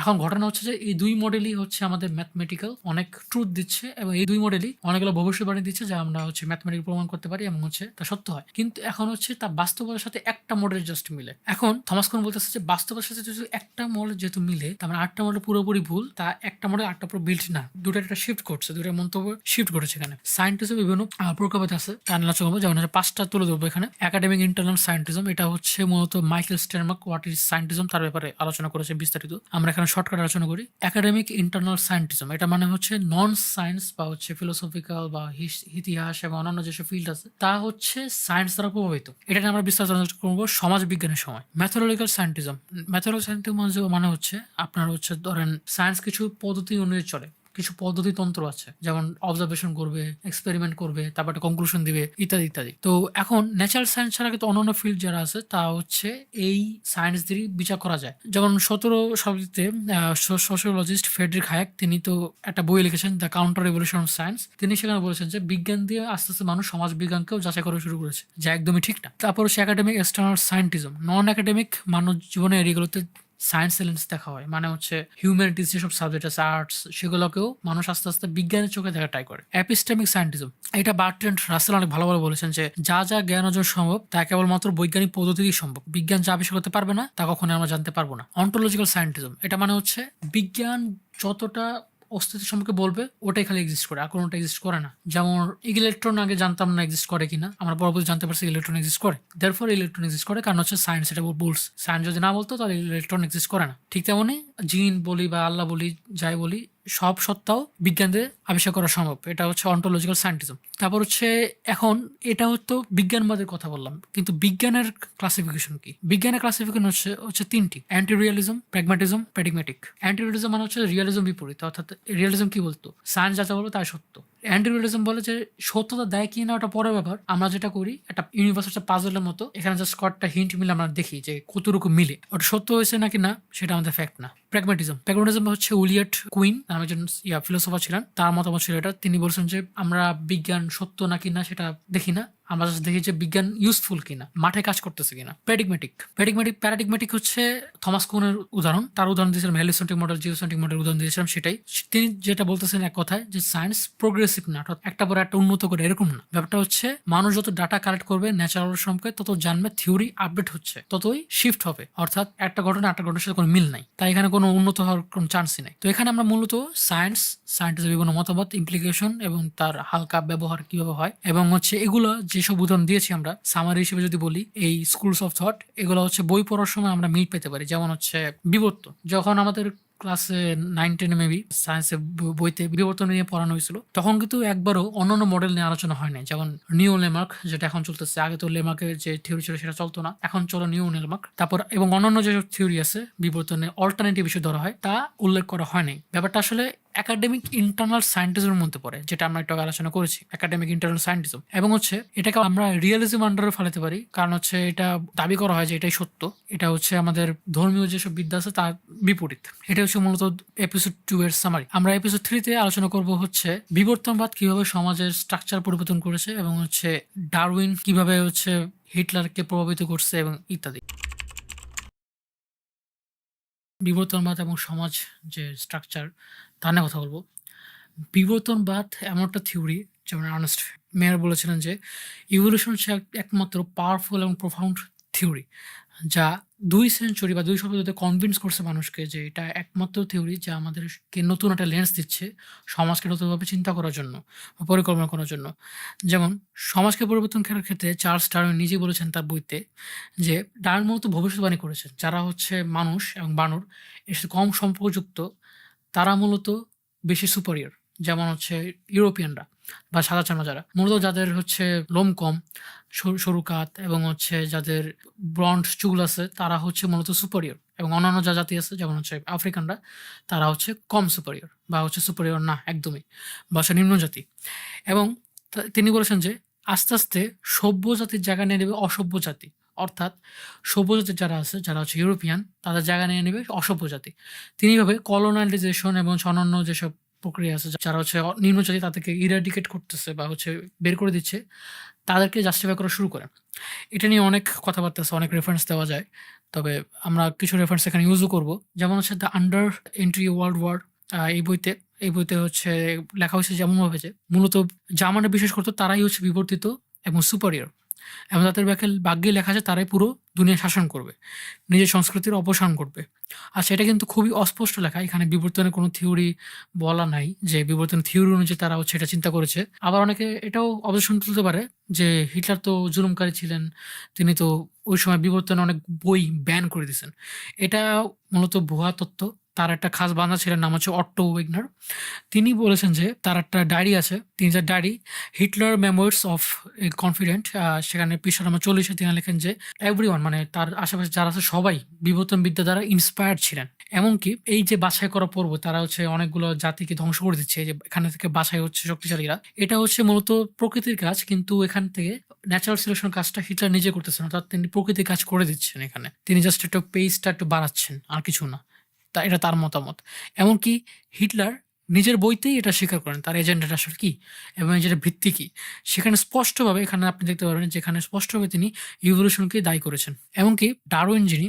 এখন ঘটনা হচ্ছে যে এই দুই মডেলই হচ্ছে আমাদের ম্যাথমেটিক্যাল অনেক ট্রুথ দিচ্ছে এবং এই দুই মডেলই অনেকগুলো ভবিষ্যৎবাণী দিচ্ছে যা আমরা হচ্ছে ম্যাথমেটিক প্রমাণ করতে পারি এবং হচ্ছে তা সত্য হয়। কিন্তু এখন হচ্ছে তা বাস্তবতার সাথে একটা মডেল জাস্ট মিলে। এখন থমাস কোন বলতেছে যে বাস্তবের সাথে যদি একটা মডেল যেহেতু মিলে, তার মানে আটটা মডেল পুরোপুরি ভুল, তা একটা মডেল আটটা পুরো বিল্ড না। দুটো একটা শিফট করছে দুটো মন্তব্য শিফট করেছে এখানে। সায়েন্টিস্ট বিভিন্ন প্রকারভেদ আছে তা নিয়ে আলোচনা যেমন পাঁচটা তুলে ধরবো এখানে। একাডেমিক ইন্টারনাল সায়েন্টিজম এটা হচ্ছে মূলত Michael Stenmark what is scientism তার ব্যাপারে আলোচনা করেছে বিস্তারিত। আমরা এখানে শর্টকাট আলোচনা করি। একাডেমিক ইন্টারনাল সায়েন্টিজম এটা মানে হচ্ছে নন সায়েন্স বা হচ্ছে ফিলোসফিক্যাল বা হিস- ইতিহাস এবং অন্যান্য যেসব ফিল্ড আছে, তা হচ্ছে সায়েন্স দ্বারা প্রভাবিত। এটা নিয়ে আমরা বিস্তারিত আলোচনা করব সমাজ বিজ্ঞানের সময়। ম্যাথোলজিক্যাল সায়েন্টিজম ম্যাথোলজিক্যাল সায়েন্টিজম মানে হচ্ছে আপনার হচ্ছে ধরেন সায়েন্স কিছু পদ্ধতি অনুযায়ী চলে। কিছু পদ্ধতি তন্ত্র আছে, যেমন অবজারভেশন করবে এক্সপেরিমেন্ট করবে, তারপর একটা কনক্লুশন দিবে, ইত্যাদি ইত্যাদি। তো এখন ন্যাচারাল সায়েন্স ছাড়া কিন্তু অন্যান্য ফিল্ড যারা আছে, তা হচ্ছে এই সায়েন্স দিয়েই বিচার করা যায়। যেমন সতেরো শতাব্দীতে সোশিওলজিস্ট ফেডরিক হায়াক তিনি তো একটা বই লিখেছেন the counter revolution of science তিনি সেখানে বলেছেন যে বিজ্ঞান দিয়ে আস্তে আস্তে মানুষ সমাজ বিজ্ঞানকেও যাচাই করা শুরু করেছে, যা একদমই ঠিক না। তারপর হচ্ছে academic external scientism non academic মানব জীবনে এরিয়াগুলোতে সায়েন্স এলেন্স দেখা হয়। মানে হচ্ছে হিউম্যানিটিস যেসব সাবজেক্ট আছে আর্টস সেগুলোকেও মানুষ আস্তে আস্তে বিজ্ঞানের চোখে দেখা ট্রাই করে। অ্যাপিস্টেমিক সায়েন্টিজম এটা বার্ট্রেন্ড রাসেল অনেক ভালো ভালো বলেছেন যে, যা যা জ্ঞান অর্জন সম্ভব, তা কেবলমাত্র বৈজ্ঞানিক পদ্ধতিতেই সম্ভব। বিজ্ঞান যা আবিষ্কার করতে পারবে না, তা কখনো আমরা জানতে পারব না। অন্টোলজিক্যাল সায়েন্টিজম এটা মানে হচ্ছে বিজ্ঞান যতটা অস্তিত্ব সম্পর্কে বলবে, ওটাই খালি এক্সিস্ট করে, আর কোনোটা এক্সিস্ট করে না। যেমন ইলেকট্রন আগে জানতাম না এক্সিস্ট করে কিনা, আমরা পরবর্তী জানতে পারছি ইলেকট্রন এক্সিস্ট করে। দেয়ারফর ইলেকট্রন এক্সিস্ট করে, কারণ হচ্ছে সায়েন্স এটা বলস সায়েন্স যদি না বলতো, তাহলে ইলেকট্রন এক্সিস্ট করে না। ঠিক তেমনই জিন বলি বা আল্লাহ বলি, যাই বলি সব সত্ত্বেও বিজ্ঞানদের আবিষ্কার করা সম্ভব। এটা হচ্ছে অন্টোলজিক্যাল সায়েন্টিজম তারপর হচ্ছে এখন এটা হতো বিজ্ঞানবাদের কথা বললাম, কিন্তু বিজ্ঞানের ক্লাসিফিকেশন কি? বিজ্ঞানের ক্লাসিফিকেশন হচ্ছে হচ্ছে তিনটি। Anti realism pragmatism paradigmatic anti realism মানে হচ্ছে রিয়ালিজম বিপরীত, অর্থাৎ রিয়ালিজম কি বলতো? সায়েন্স যা বলব তাই সত্য। অ্যান্টি রিয়ালিজম বলে যে, সত্যতা দেয় কি না ওটা পরের ব্যাপার। আমরা যেটা করি, একটা ইউনিভার্স পাজলের মতো। এখানে জাস্ট কয়েকটা হিন্ট মিলে আমরা দেখি যে কতটুকু মিলে। ওটা সত্য হয়েছে নাকি না, সেটা আমাদের ফ্যাক্ট না। প্র্যাগমেটিজম প্র্যাগমেটিজম হচ্ছে উলিয়াট কুইন নামে একজন, ইয়া ফিলোসফার ছিলেন। তার মতামত ছিল এটা। তিনি বলছেন যে, আমরা বিজ্ঞান সত্য নাকি না, সেটা দেখি না। আমরা দেখি যে বিজ্ঞান ইউজফুল কিনা, মাঠে কাজ করতেছে কিনা। প্যারাডিগমেটিক প্যারাডিগমেটিক প্যারাডিগমেটিক হচ্ছে থমাস কোনের উদাহরণ। তার উদাহরণ দিয়েছিলাম হেলিসেন্ট্রিক মডেল জিওসেন্ট্রিক মডেল উদাহরণ দিয়েছিলাম সেটাই। তিনি যেটা বলতেছেন এক কথায় যে সায়েন্স প্রোগ্রেসিভ না, অর্থাৎ একটা পরে একটা উন্নত করে, এরকম না। ব্যাপারটা হচ্ছে, মানুষ যত ডাটা কালেক্ট করবে ন্যাচারাল সম্পর্কে, তত জানবে থিওরি আপডেট হচ্ছে। ততই শিফট হবে। অর্থাৎ একটা ঘটনা একটা ঘটনার সাথে কোনো মিল নাই। তাই এখানে কোনো উন্নত হওয়ার কোনো চান্সই নাই। তো এখানে আমরা মূলত সায়েন্স সায়েন্টিস্টের বিভিন্ন মতামত ইমপ্লিকেশন এবং তার হালকা ব্যবহার কীভাবে হয় এবং হচ্ছে এগুলো যেসব উদাহরণ দিয়েছি আমরা সামারি হিসেবে যদি বলি, এই স্কুলস অফ থট এগুলো হচ্ছে বই পড়ার সময় আমরা মিট পেতে পারি। যেমন হচ্ছে বিবর্তন। যখন আমাদের ক্লাসে নাইন টেনে মেবি সায়েন্সের বইতে বিবর্তন নিয়ে পড়ানো হয়েছিল, তখন কিন্তু একবারও অন্যান্য মডেল নিয়ে আলোচনা হয় নাই। যেমন নিউ লেমার্ক যেটা এখন চলতেছে, আগে তো লেমার্কের যে থিওরি ছিল সেটা চলতো না, এখন চলো নিউ লেমার্ক তারপর এবং অন্যান্য যেসব থিওরি আছে, বিবর্তনে অল্টারনেটিভ ইস্যু ধরা হয়, তা উল্লেখ করা হয়নি ব্যাপারটা আসলে একাডেমিক ইন্টারনাল সায়েন্টিজমের মধ্যে পড়ে, যেটা আমরা একটু আলোচনা করেছি একাডেমিক ইন্টারনাল সায়েন্টিজম এবং হচ্ছে, এটাকে আমরা রিয়েলিজম আন্ডারে ফেলাতে পারি, কারণ হচ্ছে এটা দাবি করা হয় যে এটাই সত্য। এটা হচ্ছে আমাদের ধর্মীয় যেসব বিদ্যা আছে, তার বিপরীত। এটা হচ্ছে মূলত এপিসোড টু এর সামারি আমরা এপিসোড থ্রিতে আলোচনা করব হচ্ছে, বিবর্তনবাদ কীভাবে সমাজের স্ট্রাকচার পরিবর্তন করেছে এবং হচ্ছে, ডারউইন কীভাবে হচ্ছে হিটলারকে প্রভাবিত করছে এবং ইত্যাদি। বিবর্তনবাদ এবং সমাজ যে স্ট্রাকচার তা নিয়ে কথা বলব। বিবর্তনবাদ এমন একটা থিওরি যেমন আর্নেস্ট মেয়ার বলেছিলেন যে ইভলিউশন হচ্ছে একমাত্র পাওয়ারফুল এবং প্রফাউন্ড থিওরি, যা দুই সেঞ্চুরি বা দুই শতাব্দীতে কনভিন্স করছে মানুষকে যে এটা একমাত্র থিওরি যা আমাদেরকে নতুন একটা লেন্স দিচ্ছে সমাজকে নতুনভাবে চিন্তা করার জন্য বা পরিকল্পনা করার জন্য। যেমন, সমাজকে পরিবর্তন করার ক্ষেত্রে চার্লস ডারউইন নিজেই বলেছেন তার বইতে যে, ডারউইন মূলত ভবিষ্যৎবাণী করেছেন। যারা হচ্ছে মানুষ এবং বানর, এর সাথে কম সম্পর্কযুক্ত তারা মূলত বেশি সুপারিয়র যেমন হচ্ছে ইউরোপিয়ানরা বা সাদা চামড়া যারা। মূলত যাদের হচ্ছে লোম কম, সরু কাত এবং হচ্ছে যাদের ব্রন্ড চুল আছে, তারা হচ্ছে মূলত সুপারিয়র এবং অন্যান্য যা জাতি আছে, যেমন হচ্ছে আফ্রিকানরা, তারা হচ্ছে কম সুপারিয়র বা হচ্ছে সুপারিয়র না একদমই বা হচ্ছে নিম্ন জাতি। এবং তিনি বলেছেন যে আস্তে আস্তে সভ্য জাতির জায়গা নিয়ে নেবে অসভ্য জাতি। অর্থাৎ সভ্য জাতির যারা আছে, যারা হচ্ছে ইউরোপিয়ান, তাদের জায়গা নিয়ে নেবে অসভ্য জাতি। তিনি কলোনাইজেশন এবং অন্যান্য যেসব প্রক্রিয়া আছে, যারা হচ্ছে নিম্ন জাতি, তাদেরকে ইরাডিকেট করতেছে বা হচ্ছে বের করে দিচ্ছে, তাদেরকে জাস্টিফাই করা শুরু করে। এটা নিয়ে অনেক কথাবার্তা আছে, অনেক রেফারেন্স দেওয়া যায়। তবে আমরা কিছু রেফারেন্স এখানে ইউজও করব। যেমন হচ্ছে the under entry world war এই বইতে এই বইতে হচ্ছে লেখা হয়েছে যেমনভাবে যে, মূলত জার্মানরা বিশেষ করতো তারাই হচ্ছে বিবর্তিত এবং সুপারিয়র এবং তাদের ব্যাখ্যা ভাগ্যে লেখা আছে, তারাই পুরো দুনিয়া শাসন করবে, নিজের সংস্কৃতির অপসারণ করবে। আর সেটা কিন্তু খুবই অস্পষ্ট লেখা, এখানে বিবর্তনের কোনো থিওরি বলা নাই যে বিবর্তন থিওরি অনুযায়ী তারা হচ্ছে এটা চিন্তা করেছে। আবার অনেকে এটাও অবজেকশন তুলতে পারে যে হিটলার তো জুলুমকারী ছিলেন, তিনি তো ওই সময় বিবর্তনে অনেক বই ব্যান করে দিয়েছেন। এটা মূলত ভুয়া তত্ত্ব তার একটা খাস বান্ধা ছিলেন, নাম হচ্ছে অট্টো ওয়েগনার তিনি বলেছেন যে তার একটা ডায়েরি আছে, তিনি যার diary Hitler memoirs of confidant সেখানে পৃষ্ঠ নাম্বার চল্লিশে তিনি লেখেন যে এভরি মানে তার আশেপাশে যারা আছে সবাই বিবর্তন বিদ্যা দ্বারা ইন্সপায়ার্ড ছিলেন। এমনকি এই যে বাছাই করা পর্ব, তারা হচ্ছে অনেকগুলো জাতিকে ধ্বংস করে দিচ্ছে যে এখানে থেকে বাছাই হচ্ছে শক্তিশালীরা। এটা হচ্ছে মূলত প্রকৃতির কাজ, কিন্তু এখান থেকে ন্যাচারাল সিলেকশন কাজটা হিটলার নিজে করতেছেন, অর্থাৎ তিনি প্রকৃতির কাজ করে দিচ্ছেন এখানে। তিনি জাস্ট একটু পেজটা একটু বাড়াচ্ছেন, আর কিছু না। তা, এটা তার মতামত। এমনকি হিটলার নিজের বইতেই এটা স্বীকার করেন, তার এজেন্ডাটা আসলে কী এবং এজেন্ডার ভিত্তি কী? সেখানে স্পষ্টভাবে, এখানে আপনি দেখতে পারবেন যেখানে স্পষ্টভাবে তিনি ইভলিউশনকে দায়ী করেছেন। এমনকি ডারোইন যিনি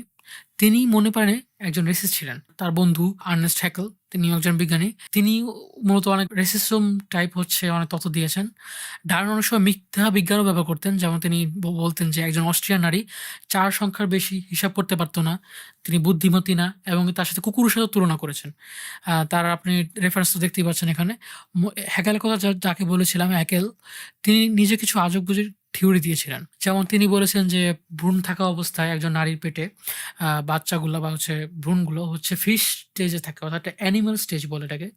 তিনি মনে প্রাণে একজন রেসিস্ট ছিলেন। তার বন্ধু আর্নেস্ট হ্যাকল তিনি একজন বিজ্ঞানী। তিনি মূলত অনেক রেসিজম টাইপ হচ্ছে, অনেক তথ্য দিয়েছেন। ডারউইন অনেক সময় মিথ্যা বিজ্ঞানও ব্যবহার করতেন, যেমন তিনি বলতেন যে একজন অস্ট্রিয়ান নারী, চার সংখ্যার বেশি হিসাব করতে পারতো না, তিনি বুদ্ধিমতী না এবং তার সাথে কুকুরের সাথে তুলনা করেছেন। তার আপনি রেফারেন্স তো দেখতেই পাচ্ছেন এখানে। হ্যাকেলের কথা যাকে বলেছিলাম, হ্যাকেল, তিনি নিজে কিছু আজব থিওরি দিয়েছিলেন। যেমন তিনি বলেছেন যে, ভ্রূণ থাকা অবস্থায় একজন নারীর পেটে বাচ্চাগুলো বা হচ্ছে ভ্রূণগুলো হচ্ছে ফিশ স্টেজে থাকে, অর্থাৎ অ্যানিমাল স্টেজ বলে এটাকে।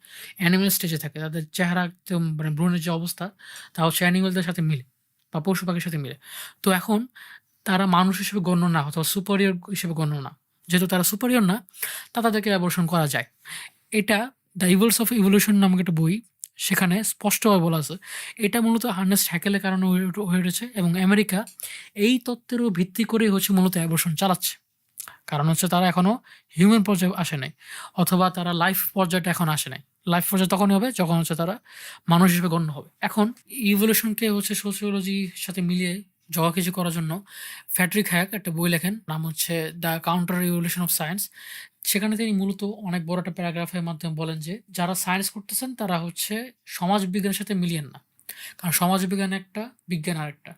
অ্যানিমাল স্টেজে থাকে, তাদের চেহারা একদম মানে ভ্রূণের যে অবস্থা, তা হচ্ছে অ্যানিমালদের সাথে মিলে বা পশু পাখির সাথে মিলে। তো এখন তারা মানুষ হিসেবে গণ্য না, অথবা সুপারিয়র হিসেবে গণ্য না। যেহেতু তারা সুপারিয়র না, তা তাদেরকে অ্যাবর্শন করা যায়। এটা দ্য ইভলস অফ ইভলিউশন নামক একটা বই সেখানে স্পষ্টভাবে বলা আছে। এটা মূলত হার্নেস্ট হ্যাকেলের কারণে হয়ে উঠে- উঠেছে এবং আমেরিকা এই তত্ত্বেরও ভিত্তি করে হচ্ছে মূলত অ্যাবর্শন চালাচ্ছে। কারণ হচ্ছে তারা এখনও হিউম্যান পর্যায়ে আসে নাই অথবা তারা লাইফ পর্যায়টা এখন আসে নাই। লাইফ পর্যায়ে তখনই হবে যখন হচ্ছে তারা মানুষ হিসেবে গণ্য হবে। এখন ইভলিউশনকে হচ্ছে সোসিওলজির সাথে মিলিয়ে জগা কিছু করার জন্য ফ্যাটরিক হ্যাক একটা বই লেখেন, নাম হচ্ছে the counter evolution of science সেখানে তিনি মূলত অনেক বড় একটা প্যারাগ্রাফের মাধ্যমে বলেন যে, যারা সায়েন্স করতেছেন, তারা হচ্ছে সমাজ বিজ্ঞানের সাথে মিলিয়েন না। কারণ সমাজ বিজ্ঞান একটা, বিজ্ঞান আরেকটা।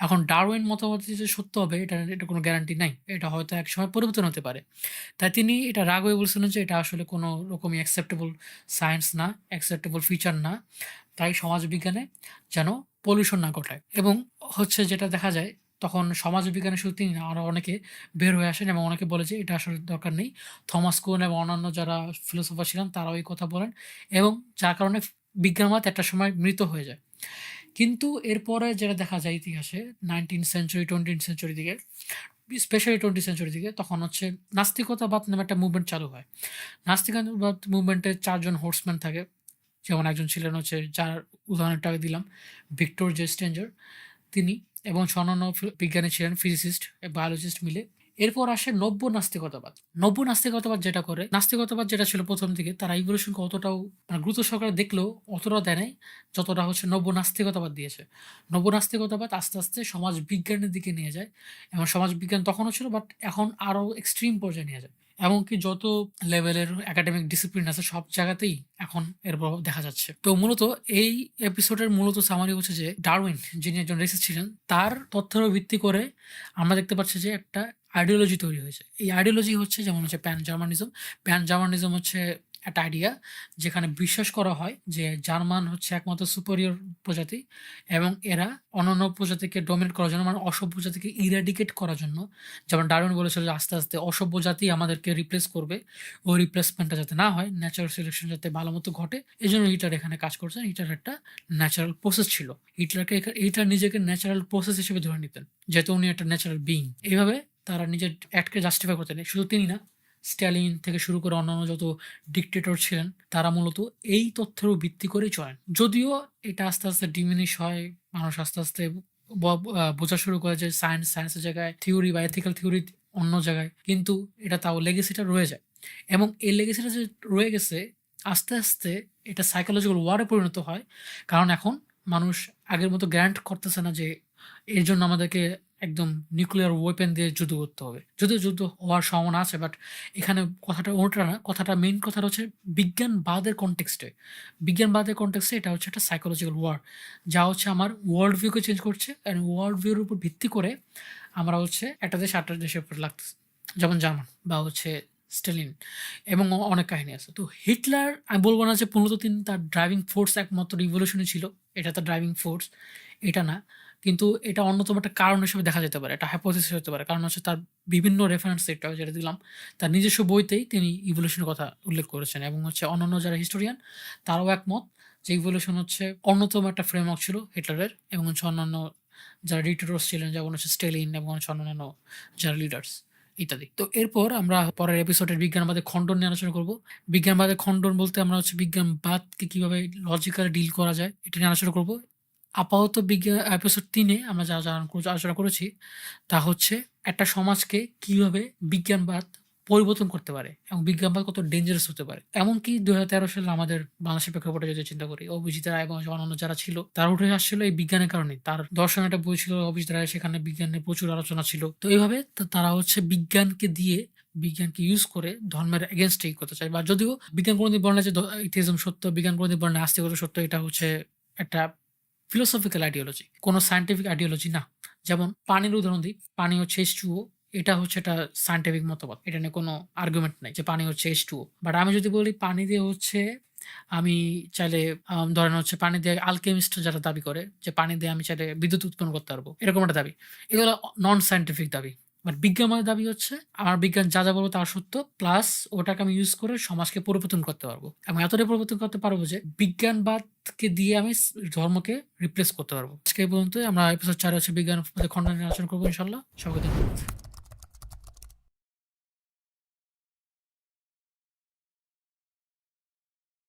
এখন ডারউইন মতামত যে সত্য হবে, এটা এটা কোনো গ্যারান্টি নাই। এটা হয়তো এক সময় পরিবর্তন হতে পারে। তাই তিনি এটা রাগ হয়ে বলছিলেন যে, এটা আসলে কোনো রকমই অ্যাকসেপ্টেবল সায়েন্স না অ্যাকসেপ্টেবল ফিচার না। তাই সমাজ বিজ্ঞানে যেন পলিউশন না ঘটায়। এবং হচ্ছে যেটা দেখা যায় তখন সমাজ বিজ্ঞানে শুধু তিনি না আরও অনেকে বের হয়ে আসেন এবং অনেকে বলে যে এটা আসলে দরকার নেই। থমাস কোন এবং অন্যান্য যারা ফিলোসফার ছিলেন তারাও এই কথা বলেন এবং যার কারণে বিজ্ঞানবাদ একটা সময় মৃত হয়ে যায়। কিন্তু এরপরে যেটা দেখা যায় ইতিহাসে নাইনটিন সেঞ্চুরি টোয়েন্টিন সেঞ্চুরি দিকে স্পেশালি টোয়েন্টি সেঞ্চুরি দিকে তখন হচ্ছে নাস্তিকতাবাদ নামে একটা মুভমেন্ট চালু হয়। নাস্তিকতাবাদ মুভমেন্টে চারজন হোর্সম্যান থাকে। যেমন একজন ছিলেন হচ্ছে যার উদাহরণটা দিলাম, ভিক্টর জে স্ট্রেঞ্জার তিনি এবং অন্যান্য বিজ্ঞানী ছিলেন ফিজিসিস্ট বায়োলজিস্ট মিলে। এরপর আসে নব্য নাস্তিকতাবাদ। নব্য নাস্তিকতাবাদ যেটা করে, নাস্তিকতাবাদ যেটা ছিল প্রথম দিকে, তারা ইভলিউশনকে অতটাও মানে গুরুত্ব সহকারে দেখলেও অতটা দেয় নাই, যতটা হচ্ছে নব্য নাস্তিকতাবাদ দিয়েছে। নব্য নাস্তিকতাবাদ আস্তে আস্তে সমাজ বিজ্ঞানের দিকে নিয়ে যায় এবং সমাজ বিজ্ঞান তখনও ছিল বাট এখন আরও এক্সট্রিম পর্যায়ে নিয়ে যায়। এমনকি যত লেভেলের একাডেমিক ডিসিপ্লিন আছে সব জায়গাতেই এখন এর প্রভাব দেখা যাচ্ছে। তো মূলত এই এপিসোডের মূলত সামারি হচ্ছে যে ডারউইন যিনি একজন রেসিস্ট ছিলেন, তার তথ্যের ভিত্তি করে আমরা দেখতে পাচ্ছি যে একটা আইডিওলজি তৈরি হয়েছে। এই আইডিওলজি হচ্ছে যেমন হচ্ছে প্যান জার্মানিজম প্যান জার্মানিজম হচ্ছে একটা আইডিয়া যেখানে বিশ্বাস করা হয় যে জার্মান হচ্ছে একমাত্র সুপেরিয়র প্রজাতি এবং এরা অন্যান্য প্রজাতিকে ডোমিনেট করার জন্য মানে অসভ্য জাতিকে ইরাডিকেট করার জন্য, যেমন ডারউইন বলেছিল যে আস্তে আস্তে অসভ্য জাতি আমাদেরকে রিপ্লেস করবে, ওই রিপ্লেসমেন্টটা যাতে না হয় ন্যাচারাল সিলেকশন যাতে ভালো মতো ঘটে এই জন্য হিটার এখানে কাজ করছেন। হিটার একটা ন্যাচারাল প্রসেস ছিল। হিটলারকে হিটলার নিজেকে ন্যাচারাল প্রসেস হিসেবে ধরে নিতেন, যেহেতু উনি একটা ন্যাচারাল বিং এইভাবে তারা নিজের অ্যাক্টকে জাস্টিফাই করতেন। শুধু তিনি না স্ট্যালিন থেকে শুরু করে অন্যান্য যত ডিকটেটর ছিলেন, তারা মূলত এই তথ্যের ভিত্তি করেই চলেন। যদিও এটা আস্তে আস্তে ডিমিনিশ হয়, মানুষ আস্তে আস্তে বোঝা শুরু করে যে সায়েন্স সায়েন্সের জায়গায় থিওরি বা এথিক্যাল থিওরি অন্য জায়গায়, কিন্তু এটা তাও লেগেসিটা রয়ে যায়। এবং এই লেগেসিটা যে রয়ে গেছে, আস্তে আস্তে এটা সাইকোলজিক্যাল ওয়ারে পরিণত হয়। কারণ এখন মানুষ আগের মতো গ্র্যান্ট করতেছে না যে, এর জন্য আমাদেরকে একদম নিউক্লিয়ার ওয়েপেন দিয়ে যুদ্ধ করতে হবে। যদিও যুদ্ধ হওয়ার সম্ভাবনা আছে বাট এখানে কথাটা ওটা না, কথাটা মেইন কথাটা হচ্ছে বিজ্ঞানবাদের কনটেক্সটে বিজ্ঞানবাদের কনটেক্সটে এটা হচ্ছে একটা সাইকোলজিক্যাল ওয়ার যা হচ্ছে আমার ওয়ার্ল্ড ভিউকে চেঞ্জ করছে অ্যান্ড ওয়ার্ল্ড ভিউর উপর ভিত্তি করে আমরা হচ্ছে একটা দেশ আটটা দেশের উপর লাগতেছে, যেমন জার্মান বা হচ্ছে স্টেলিন এবং অনেক কাহিনী আছে। তো হিটলার, আমি বলব না যে মূলত তিনি তার ড্রাইভিং ফোর্স একমাত্র রিভলিউশনই ছিল, এটা তার ড্রাইভিং ফোর্স এটা না। কিন্তু এটা অন্যতম একটা কারণ হিসেবে দেখা যেতে পারে এটা হাইপোথিস হতে পারে। কারণ হচ্ছে তার বিভিন্ন রেফারেন্স সেটটা যেটা দিলাম, তার নিজস্ব বইতেই তিনি ইভলিউশনের কথা উল্লেখ করেছেন এবং হচ্ছে অন্যান্য যারা হিস্টোরিয়ান তারাও একমত যে ইভলিউশন হচ্ছে অন্যতম একটা ফ্রেমওয়ার্ক ছিল হিটলারের এবং হচ্ছে অন্যান্য যারা ডিক্টেটরস ছিলেন, যেমন হচ্ছে স্টেলিন এবং হচ্ছে অন্যান্য যারা লিডার্স ইত্যাদি। তো এরপর আমরা পরের এপিসোডের বিজ্ঞানবাদের খণ্ডন নিয়ে আলোচনা করব। বিজ্ঞানবাদের খণ্ডন বলতে আমরা হচ্ছে বিজ্ঞানবাদকে কীভাবে লজিক্যালি ডিল করা যায়, এটা নিয়ে আলোচনা করব। আপাতত বিজ্ঞান এপিসোড তিনে আমরা যা আলোচনা করেছি, তা হচ্ছে একটা সমাজকে কীভাবে বিজ্ঞানবাদ পরিবর্তন করতে পারে এবং বিজ্ঞানবাদ কত ডেঞ্জারাস হতে পারে। এমনকি দুই হাজার তেরো সালে আমাদের বাংলাদেশের প্রেক্ষাপটে যদি চিন্তা করি, অভিজিৎ রায় এবং অন্যান্য যারা ছিল, তারা উঠে আসছিল এই বিজ্ঞানের কারণে। তার দর্শন একটা বই ছিল, অভিজিৎ রায় সেখানে বিজ্ঞানের প্রচুর আলোচনা ছিল। তো এইভাবে তারা হচ্ছে বিজ্ঞানকে দিয়ে, বিজ্ঞানকে ইউজ করে ধর্মের এগেনস্ট করতে চায়। বা যদিও বিজ্ঞান কোনোদিন বলে যে ইথিজম সত্য, বিজ্ঞান কোনোদিন বলে না আস্তিকতা সত্য, এটা হচ্ছে একটা ফিলোসফিক্যাল আইডিওলজি কোনো সায়েন্টিফিক আইডিওলজি না। যেমন পানির উদাহরণ দিই, পানি হচ্ছে এস এটা হচ্ছে একটা সায়েন্টিফিক মতবাদ। এটা নিয়ে কোনো আর্গুমেন্ট নাই যে পানি হচ্ছে এস বাট আমি যদি বলি পানি দিয়ে হচ্ছে, আমি চাইলে ধরেন হচ্ছে পানি দিয়ে আলকেমিস্ট যারা দাবি করে, যে পানি দিয়ে আমি চাইলে বিদ্যুৎ উৎপন্ন করতে পারব, এরকম একটা দাবি। এগুলো নন সায়েন্টিফিক দাবি। বাট বিজ্ঞানের দাবি হচ্ছে, আমার বিজ্ঞান যা যা বলব তার সত্য প্লাস ওটাকে আমি ইউজ করে সমাজকে পরিবর্তন করতে পারব। আমি এতটাই পরিবর্তন করতে পারব যে বিজ্ঞানবাদকে দিয়ে আমি ধর্মকে রিপ্লেস করতে পারব। আজকে পর্যন্ত আমরা এপিসোড চার হচ্ছে বিজ্ঞান নিয়ে আলোচনা করব ইনশাল্লাহ। সবাইকে ধন্যবাদ।